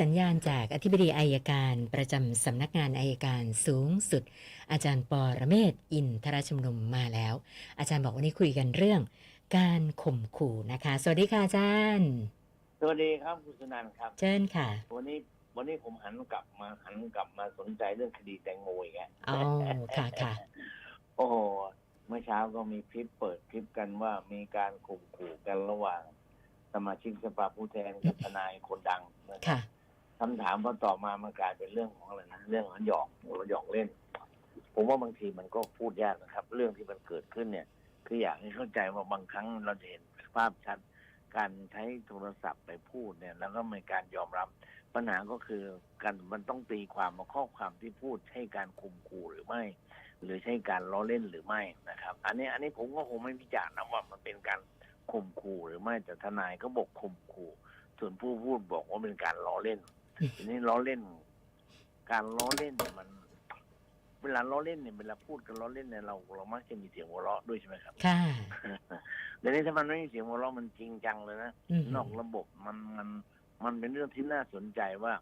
สัญญาณจากอธิบดีอายการประจำสำนักงานอายการสูงสุด อาจารย์ปอระเมศวร์อินทรชุมนุมมาแล้ว อาจารย์บอกวันนี้คุยกันเรื่อง การข่มขู่นะคะ สวัสดีค่ะอาจารย์ สวัสดีครับคุณสนันท์ครับ เชิญค่ะ วันนี้วันนี้ผมหันกลับมาหันกลับมาสนใจเรื่องคดีแตงโมอีกแล้วอ๋อค่ะค่ะ โอ้โหเมื่อเช้าก็มีคลิปเปิดคลิปกันว่ามีการข่มขู่กันระหว่างสมาชิกสภาผู้แทนกับทนายคนดังนะครับค่ะ คำถามพอต่อมามันกลายเป็นเรื่องของอะไรนะเรื่องของหยอกหยอกเล่น ผมว่าบางทีมันก็พูดยากนะครับ เรื่องที่มันเกิดขึ้นเนี่ย คืออยากให้เข้าใจว่าบางครั้งเราจะเห็นภาพชัด การใช้โทรศัพท์ไปพูดเนี่ย แล้วก็มีการยอมรับ ปัญหาก็คือการมันต้องตีความมาข้อความที่พูดใช่การข่มขู่หรือไม่ หรือใช่การล้อเล่นหรือไม่นะครับ อันนี้อันนี้ผมก็คงไม่พิจารณ์นะว่ามันเป็นการข่มขู่หรือไม่แต่ทนายก็บอกข่มขู่ส่วนผู้พูดบอกว่าเป็นการล้อเล่น ทีนี้ล้อเล่น การล้อเล่นเนี่ยมัน เวลาล้อเล่นเนี่ยเวลาพูดกันล้อเล่นเนี่ยเราเรามักจะมีเสียงหัวเราะด้วยใช่ไหมครับค่ะเดี๋ยวนี้ถ้ามันไม่มีเสียงหัวเราะมันจริงจังเลยนะอืมนอกระบบมันมันมันเป็นเรื่องที่น่าสนใจว่า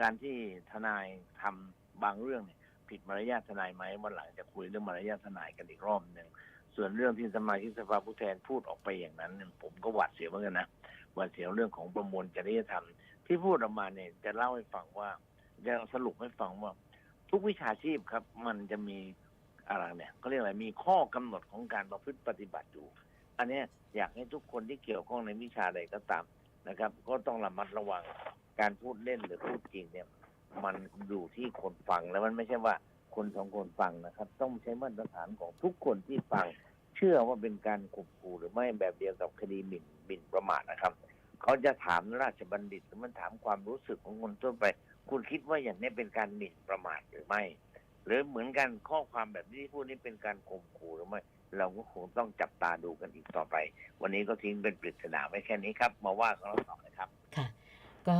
การที่ทนายทำบางเรื่องเนี่ย ผิดมารยาททนายไหมวันหลังจะคุยเรื่องมารยาททนายกันอีกรอบหนึ่งส่วนเรื่องที่สมาชิกสภาผู้แทนพูดออกไปอย่างนั้นเนี่ยผมก็หวาดเสียวเหมือนกันนะหวาดเสียวเรื่องของประมวลจริยธรรม ที่พูดออกมาเนี่ยจะเล่าให้ฟังว่าจะสรุปให้ฟังว่า ทุกวิชาชีพครับ มันจะมีอะไรเนี่ยเขาเรียกอะไรมีข้อกำหนดของการประพฤติปฏิบัติอยู่ อันเนี้ยอยากให้ทุกคนที่เกี่ยวข้องในวิชาใดก็ตามนะครับ ก็ต้องระมัดระวังการพูดเล่นหรือพูดจริงเนี่ย มันอยู่ที่คนฟังแล้วมันไม่ใช่ว่าคนสองคนฟังนะครับ ต้องใช้มาตรฐานของทุกคนที่ฟัง เชื่อว่าเป็นการข่มขู่หรือไม่แบบเดียวกับคดีหมิ่นหมิ่นประมาทนะครับ เขาจะถามราชบัณฑิตหรือมันถามความรู้สึกของคนทั่วไป คุณคิดว่าอย่างนี้เป็นการหมิ่นประมาทหรือไม่ หรือเหมือนกันข้อความแบบที่พูดนี้เป็นการข่มขู่หรือไม่เราก็คงต้องจับตาดูกันอีกต่อไป วันนี้ก็ทิ้งเป็นปริศนาไว้แค่นี้ครับ มาว่ากันต่อเลยครับค่ะ ก็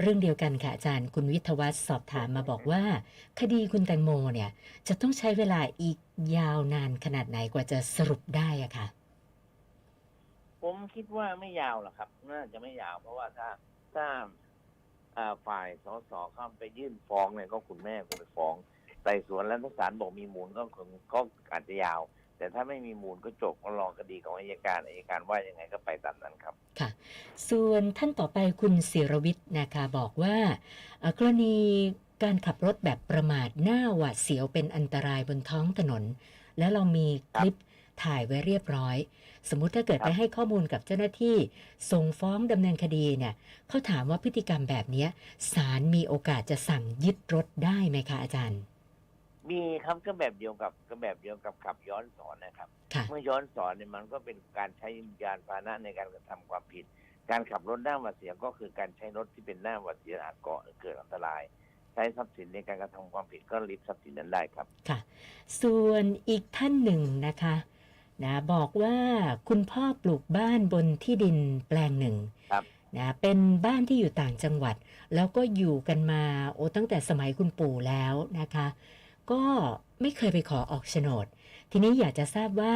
เรื่องเดียวกันค่ะอาจารย์คุณวิทวัฒสอบถามมาบอกว่า คดีคุณแตงโมเนี่ย จะต้องใช้เวลาอีกยาวนานขนาดไหนกว่าจะสรุปได้อะค่ะ คิดว่าไม่ยาวหรอกครับ น่าจะไม่ยาว เพราะว่าถ้าถ้าฝ่ายสสเข้าไปยื่นฟ้องเนี่ยก็คุณแม่ก็ไปฟ้องไต่สวนแล้วถ้าศาลบอกมีมูลก็คงก็อาจจะยาว แต่ถ้าไม่มีมูลก็จบก็รอคดีของอายการอายการว่ายังไงก็ไปตามนั้นครับค่ะ ส่วนท่านต่อไปคุณศิรวิทย์นะคะบอกว่ากรณีการขับรถแบบประมาทหน้าหวาดเสียวเป็นอันตรายบนท้องถนน แล้วเรามีคลิป ถ่ายไว้เรียบร้อย สมมุติถ้าเกิดครับไปให้ข้อมูลกับเจ้าหน้าที่ส่งฟ้องดำเนินคดีเนี่ยเขาถามว่าพฤติกรรมแบบเนี้ยศาลมีโอกาสจะสั่งยึดรถได้ไหมคะอาจารย์ มีครับก็แบบเดียวกับก็แบบเดียวกับขับย้อนสอนนะครับค่ะเมื่อย้อนสอนเนี่ยมันก็เป็นการใช้ยานพาหนะในการกระทำความผิด การขับรถหน้าหวาดเสียวก็คือการใช้รถที่เป็นหน้าหวาดเสียวอาจก่อให้เกิดอันตรายใช้ทรัพย์สินในการกระทำความผิดก็ริบทรัพย์สินนั้นได้ครับค่ะ ส่วนอีกท่านหนึ่งนะคะ นะบอกว่าคุณพ่อปลูกบ้านบนที่ดินแปลงหนึ่งครับนะเป็นบ้านที่อยู่ต่างจังหวัด แล้วก็อยู่กันมาโอ้ตั้งแต่สมัยคุณปู่แล้วนะคะ ก็ไม่เคยไปขอออกโฉนด ทีนี้อยากจะทราบว่า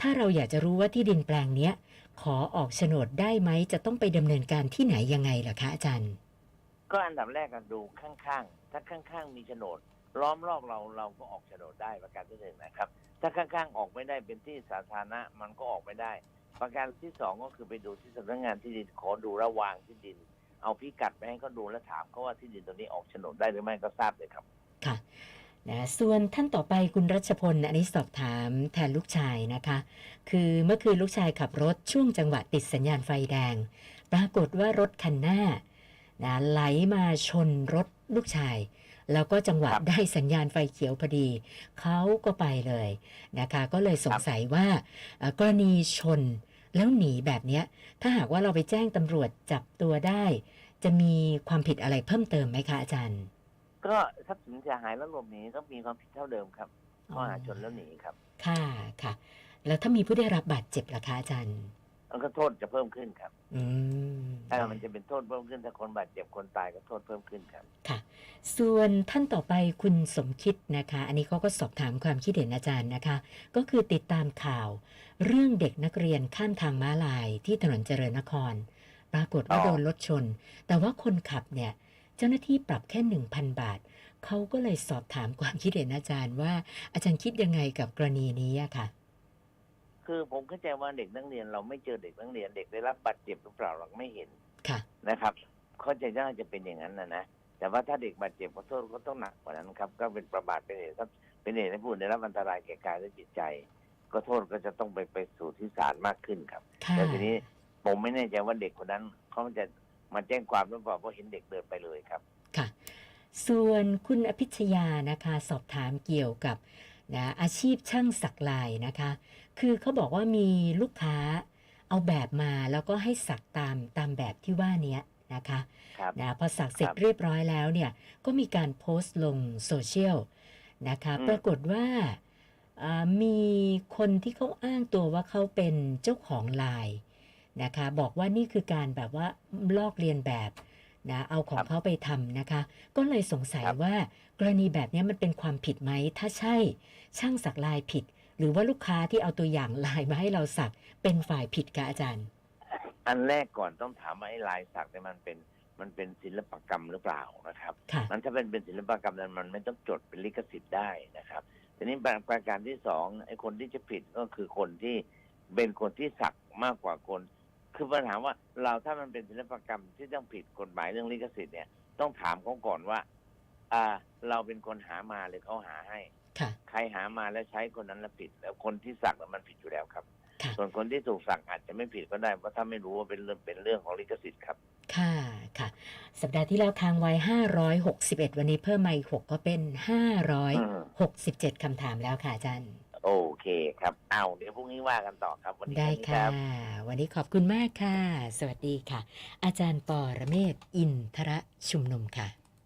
ถ้าเราอยากจะรู้ว่าที่ดินแปลงเนี้ยขอออกโฉนดได้ไหมจะต้องไปดำเนินการที่ไหนยังไงล่ะคะอาจารย์ ก็อันดับแรกก็ดูข้างๆ ถ้าข้างๆ มีโฉนดล้อมรอบเราเราก็ออกโฉนดได้ประการที่หนึ่งนะครับ ถ้าข้างๆออกไม่ได้เป็นที่สาธารณะมันก็ออกไม่ได้ ประการที่สองก็คือไปดูที่สำนักงานที่ดินขอดูระวางที่ดิน เอาพิกัดไปให้เขาดูแล้วถามเขาว่าที่ดินตรงนี้ออกโฉนดได้หรือไม่ก็ทราบเลยครับค่ะนะส่วนท่านต่อไปคุณรัชพลอันนี้สอบถามแทนลูกชายนะคะ คือเมื่อคืนลูกชายขับรถช่วงจังหวะติดสัญญาณไฟแดง ปรากฏว่ารถคันหน้านะไหลมาชนรถลูกชาย แล้วก็จังหวะครับได้สัญญาณไฟเขียวพอดี เขาก็ไปเลยนะคะ ก็เลยสงสัยว่าเอ่อกรณีชนแล้วหนีแบบเนี้ยถ้าหากว่าเราไปแจ้งตำรวจจับตัวได้ จะมีความผิดอะไรเพิ่มเติมไหมคะอาจารย์ ก็ทรัพย์สินเสียหายแล้วหลบหนีก็มีความผิดเท่าเดิมครับข้อหาชนแล้วหนีครับ ค่ะค่ะ แล้วถ้ามีผู้ได้รับบาดเจ็บล่ะคะอาจารย์มันก็โทษจะเพิ่มขึ้นครับ อืมถ้ามันจะเป็นโทษเพิ่มขึ้นถ้าคนบาดเจ็บคนตายก็โทษเพิ่มขึ้นครับ ค่ะ ส่วนท่านต่อไปคุณสมคิดนะคะ อันนี้เขาก็สอบถามความคิดเห็นอาจารย์นะคะ ก็คือติดตามข่าว เรื่องเด็กนักเรียนข้ามทางม้าลายที่ถนนเจริญนคร ปรากฏว่าอ๋อโดนรถชน แต่ว่าคนขับเนี่ย เจ้าหน้าที่ปรับแค่1,000บาท เขาก็เลยสอบถามความคิดเห็นอาจารย์ว่าอาจารย์คิดยังไงกับกรณีนี้อะค่ะ คือผมเข้าใจว่าเด็กนักเรียนเราไม่เจอเด็กนักเรียนเด็กได้รับบาดเจ็บหรือเปล่าเราไม่เห็นค่ะนะครับเข้าใจน่าจะเป็นอย่างนั้นนะนะ แต่ว่าถ้าเด็กบาดเจ็บขอโทษก็ต้องหนักกว่านั้นครับ ก็เป็นประมาทเป็นเหตุครับเป็นเหตุให้ผู้อื่นได้รับอันตรายแก่กายและจิตใจ ก็โทษก็จะต้องไปไปสู่ที่ศาลมากขึ้นครับค่ะแต่ทีนี้ผมไม่แน่ใจว่าเด็กคนนั้นเขาจะมาแจ้งความหรือเปล่าเพราะเห็นเด็กเดินไปเลยครับค่ะ ส่วนคุณอภิชยานะคะสอบถามเกี่ยวกับนะอาชีพช่างสักลายนะคะ คือเขาบอกว่ามีลูกค้าเอาแบบมาแล้วก็ให้สักตามตามแบบที่ว่าเนี้ย นะคะครับนะพอสักเสร็จครับเรียบร้อยแล้วเนี่ยก็มีการโพสต์ลงโซเชียลนะคะอืมปรากฏว่าอ่ามีคนที่เขาอ้างตัวว่าเขาเป็นเจ้าของไลน์นะคะบอกว่านี่คือการแบบว่าลอกเลียนแบบนะเอาของเขาไปทำนะคะ ก็เลยสงสัยว่ากรณีแบบนี้มันเป็นความผิดไหม ถ้าใช่ช่างสักลายผิด หรือว่าลูกค้าที่เอาตัวอย่างลายมาให้เราสักเป็นฝ่ายผิดกับอาจารย์ อันแรกก่อนต้องถามว่าไอ้ลายสักเนี่ยมันเป็นมันเป็นศิลปกรรมหรือเปล่านะครับค่ะมันถ้าเป็นเป็นศิลปกรรมนั้นมันไม่ต้องจดเป็นลิขสิทธิ์ได้นะครับทีนี้ประการที่สองไอ้คนที่จะผิดก็คือคนที่เป็นคนที่สักมากกว่าคน คือปัญหาว่าเราถ้ามันเป็นศิลปกรรมที่ต้องผิดกฎหมายเรื่องลิขสิทธิ์เนี่ยต้องถามเขาก่อนว่า อ่า เราเป็นคนหามาหรือเขาหาให้ค่ะใครหามาแล้วใช้คนนั้นละผิด แล้วคนที่สักน่ะมันผิดอยู่แล้วครับค่ะ ส่วนคนที่ถูกสักอาจจะไม่ผิดก็ได้เพราะถ้าไม่รู้ว่าเป็นเรื่องเป็นเรื่องของลิขสิทธิ์ครับ ค่ะค่ะ สัปดาห์ที่แล้วค้างไว้561วันนี้เพิ่มมาอีก6ก็เป็น567คำถามแล้วค่ะอาจารย์โอเคครับเอาเดี๋ยวพรุ่งนี้ว่ากันต่อครับ วันนี้ได้แนี้ค่ะรับวันนี้ขอบคุณมากค่ะ สวัสดีค่ะ อาจารย์ปอระเมศวร์อินทระชุมนุมค่ะ